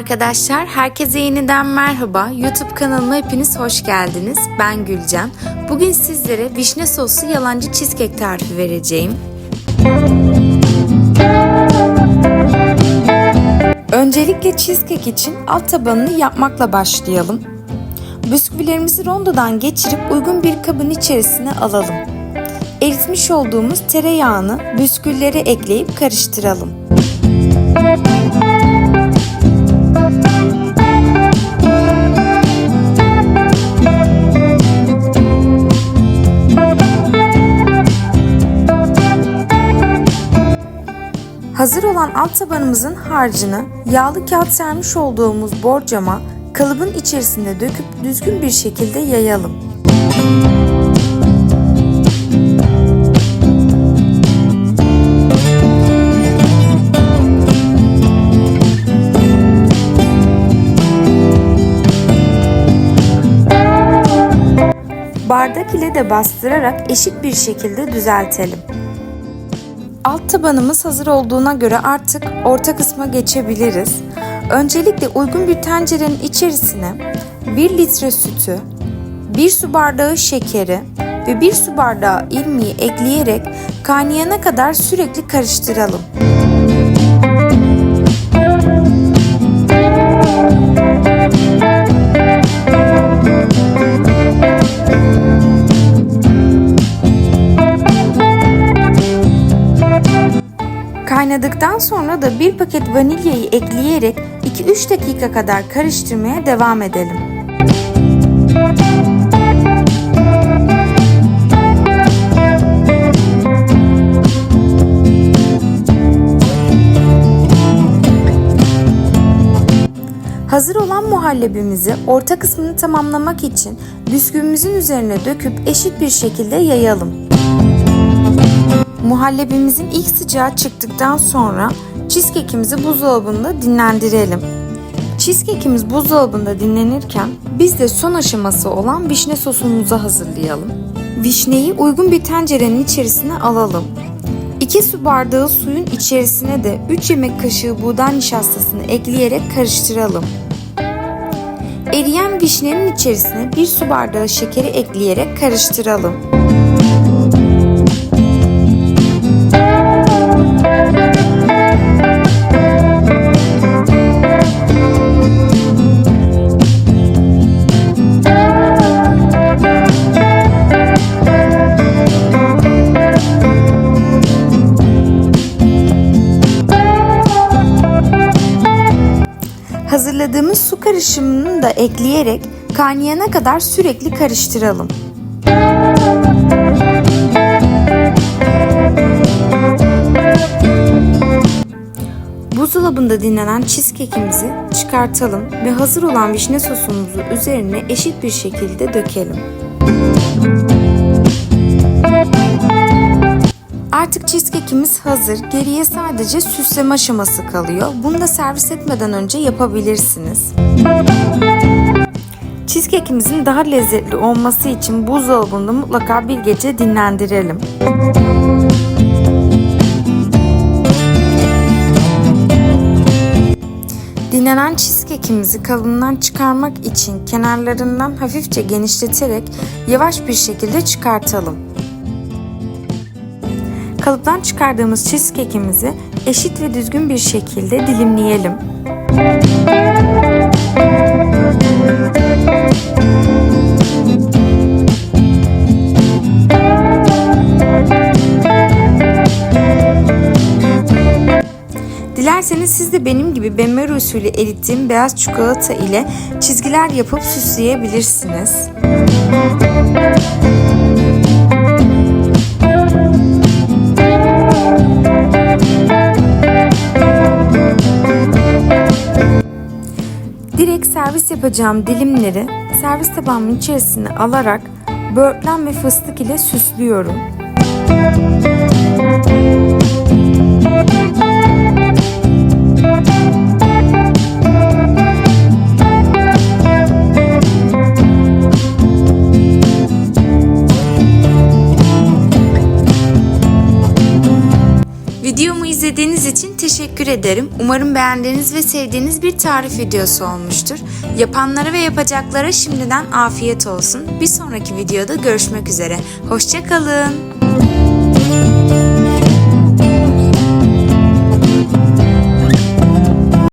Arkadaşlar herkese yeniden merhaba. YouTube kanalıma hepiniz hoş geldiniz. Ben Gülcan. Bugün sizlere vişne soslu yalancı cheesecake tarifi vereceğim. Öncelikle cheesecake için alt tabanını yapmakla başlayalım. Bisküvilerimizi rondodan geçirip uygun bir kabın içerisine alalım. Eritmiş olduğumuz tereyağını bisküvilere ekleyip karıştıralım. Hazır olan alt tabanımızın harcını yağlı kağıt sermiş olduğumuz borcama kalıbın içerisinde döküp düzgün bir şekilde yayalım. Bardak ile de bastırarak eşit bir şekilde düzeltelim. Alt tabanımız hazır olduğuna göre artık orta kısma geçebiliriz. Öncelikle uygun bir tencerenin içerisine 1 litre sütü, 1 su bardağı şekeri ve 1 su bardağı irmiği ekleyerek kaynayana kadar sürekli karıştıralım. Kaynadıktan sonra da bir paket vanilyayı ekleyerek 2-3 dakika kadar karıştırmaya devam edelim. Hazır olan muhallebimizi orta kısmını tamamlamak için bisküvimizin üzerine döküp eşit bir şekilde yayalım. Muhallebimizin ilk sıcağı çıktıktan sonra cheesecake'imizi buzdolabında dinlendirelim. Cheesecake'imiz buzdolabında dinlenirken biz de son aşaması olan vişne sosumuzu hazırlayalım. Vişneyi uygun bir tencerenin içerisine alalım. 2 su bardağı suyun içerisine de 3 yemek kaşığı buğday nişastasını ekleyerek karıştıralım. Eriyen vişnenin içerisine 1 su bardağı şekeri ekleyerek karıştıralım. Hazırladığımız su karışımını da ekleyerek kaynayana kadar sürekli karıştıralım. Buzdolabında dinlenen cheesecake'imizi çıkartalım ve hazır olan vişne sosumuzu üzerine eşit bir şekilde dökelim. Artık cheesecake'imiz hazır. Geriye sadece süsleme aşaması kalıyor. Bunu da servis etmeden önce yapabilirsiniz. Cheesecake'imizin daha lezzetli olması için buzdolabında mutlaka bir gece dinlendirelim. Dinlenen cheesecake'imizi kalıbından çıkarmak için kenarlarından hafifçe genişleterek yavaş bir şekilde çıkartalım. Kalıptan çıkardığımız cheesecake'imizi eşit ve düzgün bir şekilde dilimleyelim. Dilerseniz siz de benim gibi benmari usulü erittiğim beyaz çikolata ile çizgiler yapıp süsleyebilirsiniz. Direkt yapacağım dilimleri servis tabağımın içerisine alarak böğürtlen ve fıstık ile süslüyorum. Videomu izlediğiniz için teşekkür ederim. Umarım beğendiğiniz ve sevdiğiniz bir tarif videosu olmuştur. Yapanlara ve yapacaklara şimdiden afiyet olsun. Bir sonraki videoda görüşmek üzere. Hoşçakalın.